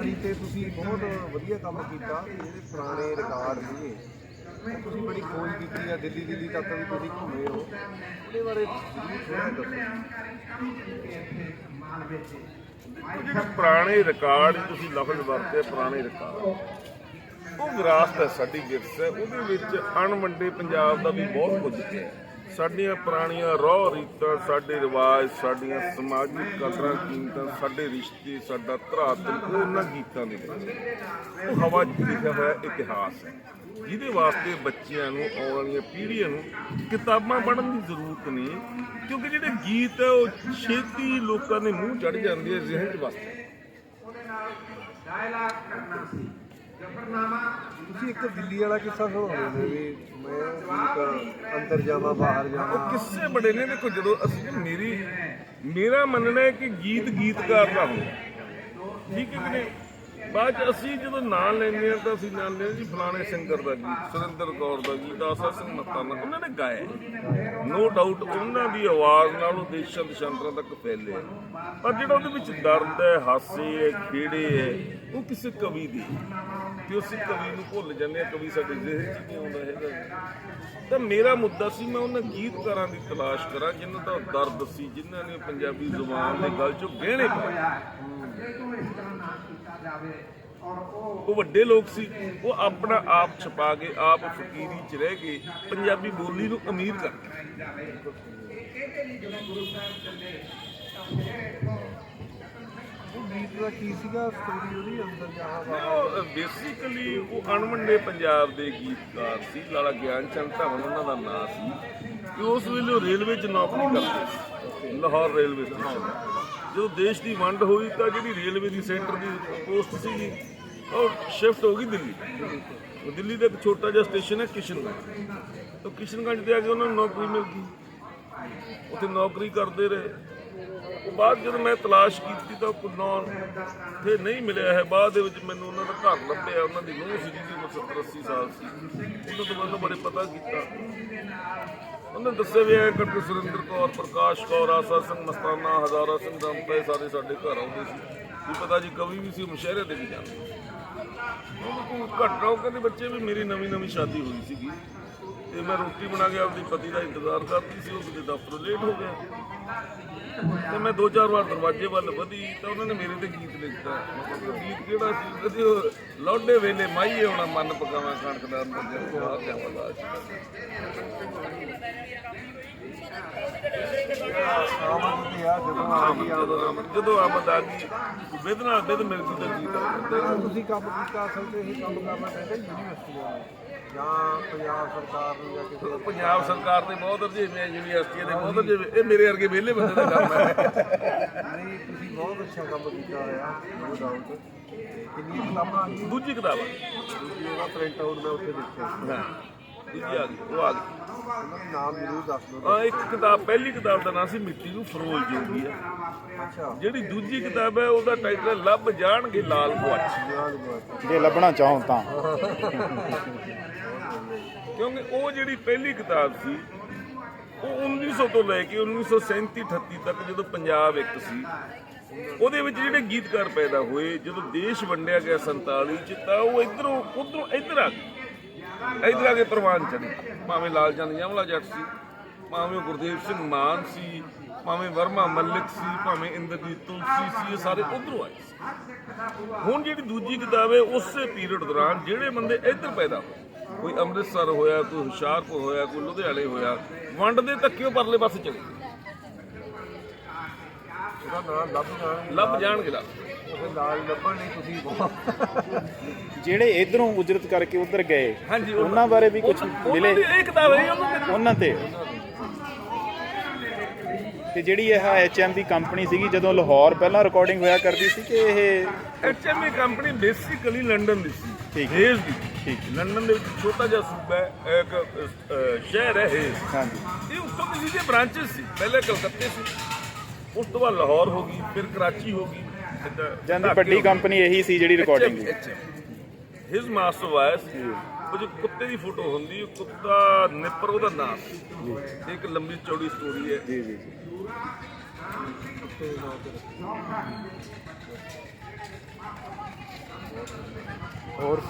ਤੇ ਤੁਸੀਂ ਬਹੁਤ ਵਧੀਆ ਕੰਮ ਕੀਤਾ ਜਿਹੜੇ ਪੁਰਾਣੇ ਰਿਕਾਰਡ ਸੀਗੇ। ਤੁਸੀਂ ਬੜੀ ਖੋਜ ਕੀਤੀ ਆ, ਦਿੱਲੀ ਦਿੱਲੀ ਤੱਕ ਵੀ ਤੁਸੀਂ ਘੁੰਮੇ ਹੋ। ਉਹਦੇ ਬਾਰੇ ਜ਼ਰੂਰ ਦੱਸੋ। ਜਿਹੜੇ ਪੁਰਾਣੇ ਰਿਕਾਰਡ ਤੁਸੀਂ ਲਫ਼ਜ਼ ਵਰਤੇ ਪੁਰਾਣੇ ਰਿਕਾਰਡ। ਉਹ ਵਿਰਾਸਤ ਹੈ ਸਾਡੀ ਵਿਰਸਾ ਹੈ, ਉਹਦੇ ਵਿੱਚ ਅਣਵੰਡੇ ਪੰਜਾਬ ਦਾ ਵੀ ਬਹੁਤ ਕੁਝ ਹੈ। ਸਾਡੀਆਂ ਪੁਰਾਣੀਆਂ ਰੋਹ ਰੀਤਾਂ, ਸਾਡੇ ਰਿਵਾਜ, ਸਾਡੀਆਂ ਸਮਾਜਿਕ ਕਦਰਾਂ ਕੀਮਤਾਂ, ਸਾਡੇ ਰਿਸ਼ਤੇ, ਸਾਡਾ ਧਰਾਤਲ ਉਹਨਾਂ ਗੀਤਾਂ ਦੇ ਵਿੱਚ। ਉਹ ਹਵਾ 'ਚ ਲਿਖਿਆ ਹੋਇਆ ਇਤਿਹਾਸ ਹੈ, ਜਿਹਦੇ ਵਾਸਤੇ ਬੱਚਿਆਂ ਨੂੰ, ਆਉਣ ਵਾਲੀਆਂ ਪੀੜ੍ਹੀਆਂ ਨੂੰ ਕਿਤਾਬਾਂ ਪੜ੍ਹਨ ਦੀ ਜ਼ਰੂਰਤ ਨਹੀਂ, ਕਿਉਂਕਿ ਜਿਹੜੇ ਗੀਤ ਹੈ, ਉਹ ਛੇਤੀ ਲੋਕਾਂ ਦੇ ਮੂੰਹ ਚੜ ਜਾਂਦੇ ਆ, ਜ਼ਿਹਨ 'ਚ ਵਸਦੇ ਤੁਸੀਂ ਇੱਕ ਦਿੱਲੀ ਵਾਲਾ ਕਿੱਸਾ ਸੁਣਾਉਂਦੇ ਨੇ ਵੀ ਮੈਂ ਗੀਤ ਅੰਦਰ ਜਾਵਾਂ, ਬਾਹਰ ਉਹ ਜਾਵਾਂ ਕਿੱਸੇ ਬੜੇ ਨੇ? ਦੇਖੋ ਜਦੋਂ ਅਸੀਂ ਮੇਰੀ, ਮੇਰਾ ਮੰਨਣਾ ਹੈ ਕਿ ਗੀਤ ਗੀਤਕਾਰ ਦਾ ਹੁੰਦਾ ਠੀਕ ਹੈ ਕਿ ਨਹੀਂ? ਬਾਅਦ ਚ ਅਸੀਂ ਜਦੋਂ ਨਾਂ ਲੈਂਦੇ ਹਾਂ ਤਾਂ ਅਸੀਂ ਨਾਂ ਲੈਂਦੇ ਹਾਂ ਜੀ ਫਲਾਣੇ ਸਿੰਗਰ ਦਾ ਗੀਤ, ਸੁਰਿੰਦਰ ਕੌਰ ਦਾ ਗੀਤ ਆਸਾ ਸਿੰਘ ਮਸਤਾਨਾ ਉਹਨਾਂ ਨੇ ਗਾਇਆ ਨੋ ਡਾਊਟ ਉਹਨਾਂ ਦੀ ਆਵਾਜ਼ ਨਾਲ ਉਹ ਦੇਸ਼ਾਂ ਦੇਸ਼ਾਂਤਰਾਂ ਤੱਕ ਫੈਲੇ ਪਰ ਜਿਹੜਾ ਉਹਦੇ ਵਿੱਚ ਦਰਦ ਹੈ, ਹਾਸੇ ਹੈ, ਖੇੜੇ ਹੈ, ਉਹ ਕਿਸੇ ਕਵੀ ਦੀ ਤੇ ਉਸ ਕਵੀ ਨੂੰ ਭੁੱਲ ਜਾਂਦੇ ਆ ਕਵੀ ਸਾਡੇ ਜ਼ਿਹਨ 'ਚ ਨਹੀਂ ਆਉਂਦਾ ਹੈਗਾ ਤਾਂ ਮੇਰਾ ਮੁੱਦਾ ਸੀ, ਮੈਂ ਉਹਨਾਂ ਗੀਤਕਾਰਾਂ ਦੀ ਤਲਾਸ਼ ਕਰਾਂ, ਜਿਨ੍ਹਾਂ ਦਾ ਦਰਦ ਸੀ, ਜਿਨ੍ਹਾਂ ਨੇ ਪੰਜਾਬੀ ਜ਼ੁਬਾਨ ਦੇ ਗਲ 'ਚੋਂ ਗਹਿਣੇ ਪਾਏ। ਉਹ ਵੱਡੇ ਲੋਕ ਸੀ ਉਹ ਆਪਣਾ ਆਪ ਛਪਾ ਕੇ ਆਪ ਫਕੀਰੀ 'ਚ ਰਹਿ ਕੇ ਪੰਜਾਬੀ ਬੋਲੀ ਨੂੰ ਅਮੀਰ ਕਰ ਉਹ ਗੀਤ ਦਾ ਕੀ ਸੀਗਾ? ਸਟੋਰੀ ਉਹਦੀ ਅੰਦਰ ਜਾਵਾਂ ਬਾਹਰ ਉਹ ਬੇਸਿਕਲੀ ਉਹ ਅਣਵੰਡੇ ਪੰਜਾਬ ਦੇ ਗੀਤਕਾਰ ਸੀ ਲਾਲਾ ਗਿਆਨ ਚੰਦ ਧਵਨ ਉਹਨਾਂ ਦਾ ਨਾਂ ਸੀ ਕਿ ਉਸ ਵੇਲੇ ਉਹ ਰੇਲਵੇ 'ਚ ਨੌਕਰੀ ਕਰਦੇ ਸੀ। ਲਾਹੌਰ ਰੇਲਵੇ ਸਟੇਸ਼ਨ ਜਦੋਂ ਦੇਸ਼ ਦੀ ਵੰਡ ਹੋਈ ਤਾਂ ਜਿਹੜੀ ਰੇਲਵੇ ਦੀ ਸੈਂਟਰ ਦੀ ਪੋਸਟ ਸੀਗੀ, ਉਹ ਸ਼ਿਫਟ ਹੋ ਗਈ ਦਿੱਲੀ। ਉਹ ਦਿੱਲੀ ਦਾ ਇੱਕ ਛੋਟਾ ਜਿਹਾ ਸਟੇਸ਼ਨ ਹੈ ਕਿਸ਼ਨਗੰਜ। ਤਾਂ ਕਿਸ਼ਨਗੰਜ ਤੇ ਆ ਕੇ ਉਹਨਾਂ ਨੂੰ ਨੌਕਰੀ ਮਿਲ ਗਈ। ਉੱਥੇ ਨੌਕਰੀ ਕਰਦੇ ਰਹੇ। ਉਹ ਬਾਅਦ ਜਦੋਂ ਮੈਂ ਤਲਾਸ਼ ਕੀਤੀ ਤਾਂ ਕੋਈ ਨਾਂ ਤੇ ਨਹੀਂ ਮਿਲਿਆ ਹੈ। ਬਾਅਦ ਦੇ ਵਿੱਚ ਮੈਨੂੰ ਉਹਨਾਂ ਦਾ ਘਰ ਲੱਭਿਆ। ਉਹਨਾਂ ਦੀ ਨੂੰਹ ਸੀ ਜਿਹਦੀ ਉਮਰ 70 80 ਸਾਲ ਸੀ। ਉਹਨਾਂ ਤੋਂ ਮੈਨੂੰ ਬੜੇ ਪਤਾ ਕੀਤਾ। ਉਹਨੇ ਦੱਸਿਆ ਵੀ ਇਹ ਕਰਕੇ ਸੁਰਿੰਦਰ ਕੌਰ, ਪ੍ਰਕਾਸ਼ ਕੌਰ, ਆਸਾ ਸਿੰਘ ਮਸਤਾਨਾ, ਹਜ਼ਾਰਾ ਸਿੰਘ ਦੰਪੇ ਸਾਰੇ ਸਾਡੇ ਘਰ ਆਉਂਦੇ ਸੀ। ਵੀ ਪਤਾ ਜੀ ਕਵੀ ਵੀ ਸੀ ਮੁਸ਼ਹਿਰੇ ਦੇ ਵੀ ਜਾਂਦੇ ਉਹਨੂੰ ਕੋਈ ਕਹਿੰਦੇ ਬੱਚੇ ਵੀ ਮੇਰੀ ਨਵੀਂ ਨਵੀਂ ਸ਼ਾਦੀ ਹੋਈ ਸੀਗੀ। ਤੇ ਮੈਂ ਰੋਟੀ ਬਣਾ ਕੇ ਆਪਣੀ ਪਤੀ ਦਾ ਇੰਤਜ਼ਾਰ ਕਰਦੀ ਸੀ, ਉਹ ਕਿਤੇ ਦਫ਼ਤਰ ਲੇਟ ਹੋ ਗਿਆ। ਤੇ ਮੈਂ ਦੋ ਚਾਰ ਵਾਰ ਦਰਵਾਜ਼ੇ ਵੱਲ ਵਧੀ, ਤਾਂ ਉਹਨਾਂ ਨੇ ਮੇਰੇ ਤੇ ਗੀਤ ਲਿਖਤਾ। ਮਤਲਬ ਗੀਤ ਕਿਹੜਾ ਸੀ? ਕਹਿੰਦੇ ਉਹ ਲੌਡੇ ਵੇਲੇ ਮਾਈਏ ਹੋਣਾ ਮਨ ਪਕਾਵਾਂ ਕਣਕ ਦਾ ਅੰਦਰ ਜਾ ਬਾਹਰ ਜਾ ਬਰਦਾਸ਼ਤ ਜਦੋਂ ਆ ਗਈ ਆਮਦ ਜਦੋਂ ਆਮਦ ਆ ਗਈ ਵਿਦ ਨਾਲ ਵਿਦ ਮਿਲ ਗਈ ਤਾਂ ਗੀਤ ਆ ਤੇ ਤੁਸੀਂ ਕੰਮ ਕੀਤਾ ਅਸਲ ਤੇ ਇਹ ਕੰਮ ਕਰਨਾ ਪੈਂਦਾ ਯੂਨੀਵਰਸਿਟੀਆਂ ਨੂੰ ਜਾਂ ਪੰਜਾਬ ਸਰਕਾਰ ਨੂੰ ਜਾਂ ਕਿਸੇ ਪੰਜਾਬ ਸਰਕਾਰ ਦੇ ਬਹੁਤ ਰਜੇਵੇਂ ਯੂਨੀਵਰਸਿਟੀਆਂ ਦੇ ਬਹੁਤ ਰਜੇਵੇਂ ਇਹ ਮੇਰੇ ਵਰਗੇ ਵਿਹਲੇ ਬੰਦੇ ਦਾ ਕੰਮ ਹੈ। ਨਹੀਂ ਤੁਸੀਂ ਬਹੁਤ ਅੱਛਾ ਕੰਮ ਕੀਤਾ ਹੋਇਆ ਨੋ ਡਾਊਟ ਕਿੰਨੀਆਂ ਕਿਤਾਬਾਂ ਦੂਜੀ ਕਿਤਾਬ ਦੂਜੀ ਉਹਦਾ ਪ੍ਰਿੰਟ ਆਊਟ ਮੈਂ ਉੱਥੇ ਦੇਖਿਆ। ਹਾਂ। ਦੂਜੀ ਆ ਗਈ ਉਹ ਆ ਗਈ। ਉਹਨਾਂ ਦਾ ਨਾਮ ਜ਼ਰੂਰ ਦੱਸ ਦਿਓ। ਆ ਇੱਕ ਕਿਤਾਬ ਪਹਿਲੀ ਕਿਤਾਬ ਦਾ ਨਾਮ ਸੀ ਮਿੱਟੀ ਨੂੰ ਫਰੋਲ ਜੋਗੀ ਆ। ਅੱਛਾ। ਜਿਹੜੀ ਦੂਜੀ ਕਿਤਾਬ ਹੈ ਉਹਦਾ ਟਾਈਟਲ ਹੈ ਲੱਭ ਜਾਣਗੇ ਲਾਲ ਬਹੁਤ ਜੇ ਲੱਭਣਾ ਚਾਹੋ ਤਾਂ। ਕਿਉਂਕਿ ਉਹ ਜਿਹੜੀ ਪਹਿਲੀ ਕਿਤਾਬ ਸੀ ਉਹ 1900 ਤੋਂ ਲੈ ਕੇ 1937 38 ਤੱਕ ਜਦੋਂ ਪੰਜਾਬ ਇੱਕ ਸੀ ਉਹਦੇ ਵਿੱਚ ਜਿਹੜੇ ਗੀਤਕਾਰ ਪੈਦਾ ਹੋਏ ਜਦੋਂ ਦੇਸ਼ ਵੰਡਿਆ ਗਿਆ 47 ਚ ਤਾਂ ਉਹ ਇਧਰੋਂ ਉਧਰੋਂ ਇੱਧਰ ਆ ਗਏ। ਇੱਧਰ ਆ ਕੇ ਪ੍ਰਵਾਨ ਚੜੇ ਭਾਵੇਂ ਲਾਲ ਚੰਦ ਯਮਲਾ ਜੱਟ ਸੀ ਭਾਵੇਂ ਗੁਰਦੇਵ ਸਿੰਘ ਮਾਨ ਸੀ ਭਾਵੇਂ ਵਰਮਾ ਮੱਲਿਕ ਸੀ ਭਾਵੇਂ ਇੰਦਰਜੀਤ ਤੁਲਸੀ ਸੀ ਇਹ ਸਾਰੇ ਉਧਰੋਂ ਆਏ ਸੀ। ਹੁਣ ਜਿਹੜੀ ਦੂਜੀ ਕਿਤਾਬ ਹੈ ਉਸੇ ਪੀਰੀਅਡ ਦੌਰਾਨ ਜਿਹੜੇ ਬੰਦੇ ਇੱਧਰ ਪੈਦਾ ਹੋਏ ਕੋਈ ਅੰਮ੍ਰਿਤਸਰ ਹੋਇਆ ਕੋਈ ਹੁਸ਼ਿਆਰਪੁਰ ਹੋਇਆ ਕੋਈ ਲੁਧਿਆਣੇ ਹੋਇਆ ਵੰਡ ਦੇ ਧੱਕਿਓ ਪਰਲੇ ਪਾਸੇ ਚਲੇ ਗਏ। ਲੱਭ ਜਾਣਗੇ। ਲੱਭ ਜਾਣਗੇ ਲੱਭ। ਲੱਭਣ ਲਈ ਤੁਸੀਂ ਜਿਹੜੇ ਇਧਰੋਂ ਉਜਰਤ ਕਰਕੇ ਉਧਰ ਗਏ ਹਾਂਜੀ ਉਹਨਾਂ ਬਾਰੇ ਵੀ ਕੁਝ ਮਿਲੇ? ਦੀ ਇਹ ਕਿਤਾਬ ਹੈ ਉਹਨਾਂ ਦੇ ਤੇ? ਤੇ ਜਿਹੜੀ ਇਹ ਐਚਐਮ ਦੀ ਕੰਪਨੀ ਸੀਗੀ ਜਦੋਂ ਲਾਹੌਰ ਪਹਿਲਾਂ ਰਿਕਾਰਡਿੰਗ ਹੋਇਆ ਕਰਦੀ ਸੀ ਕਿ ਇਹ ਐਚਐਮਏ ਕੰਪਨੀ ਬੇਸਿਕਲੀ ਲੰਡਨ ਦੀ ਸੀ ਠੀਕ। ਹੇਜ਼ ਦੀ। ਠੀਕ। ਲੰਡਨ ਦੇ ਵਿੱਚ ਛੋਟਾ ਜਿਹਾ ਸੂਬਾ ਹੈ ਇੱਕ ਸ਼ਹਿਰ ਹੈ ਹੇਜ਼। ਹਾਂਜੀ ਇਹ ਉੱਥੋਂ ਦੀ ਜਿਹਦੇ ਬ੍ਰਾਂਚਸ ਸੀ ਪਹਿਲੇ ਕਲਕੱਤੇ ਸੀ। ਉਸ ਤੋਂ ਬਾਅਦ ਲਾਹੌਰ ਹੋ ਗਈ ਫਿਰ ਕਰਾਚੀ ਹੋ ਗਈ ਜਾਂਦੀ ਵੱਡੀ ਹੋ। ਕੰਪਨੀ ਇਹੀ ਸੀ ਜਿਹੜੀ ਰਿਕਾਰਡਿੰਗ ਦੀ। ਹਿਸ ਮਾਸਟਰ ਵਾਇਸ ਉਹ ਜੋ ਕੁੱਤੇ ਦੀ ਫੋਟੋ ਹੁੰਦੀ ਉਹ ਕੁੱਤਾ ਨਿੱਪਰ ਉਹਦਾ ਨਾਮ। ਸੀ ਇੱਕ ਲੰਬੀ ਚੌੜੀ ਸਟੋਰੀ ਹੈ। ਜੀ ਜੀ। ਹੋਰ?